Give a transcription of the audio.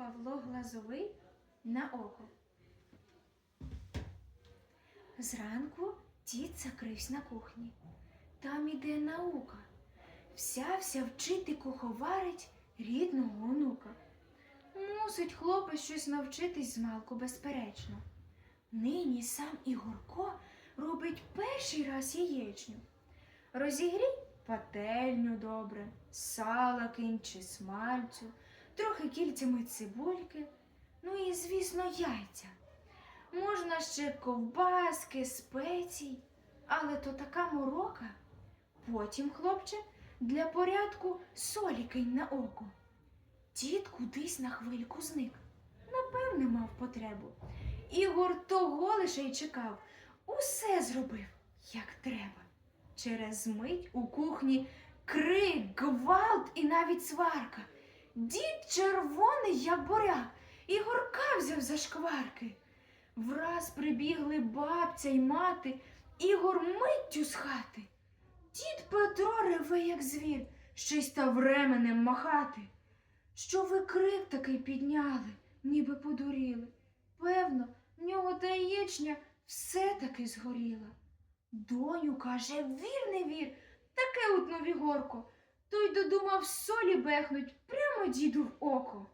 Павло Глазовий на око. Зранку дід закрився на кухні. Там іде наука. Вся-вся вчити куховарить рідного онука. Мусить хлопець щось навчитись змалку, безперечно. Нині сам Ігорко робить перший раз яєчню. Розігрій пательню добре, сала кинь чи смальцю, трохи кільцями цибульки, ну і, звісно, яйця. Можна ще ковбаски, спецій, але то така морока. Потім, хлопче, для порядку солі кинь на око. Дід кудись на хвильку зник. Напевне, мав потребу. Ігор того лише й чекав. Усе зробив, як треба. Через мить у кухні крик, гвалт і навіть сварка. Дід червоний, як буряк, Ігорка взяв за шкварки. Враз прибігли бабця й мати, Ігор миттю з хати. Дід Петро реве, як звір, ще й став ременем махати. Що ви крик такий підняли, ніби подуріли? Певно, в нього та яєчня все таки згоріла. Доню, каже, вір не вір, таке утнув Ігорко. Той додумав солі бехнуть прямо діду в око.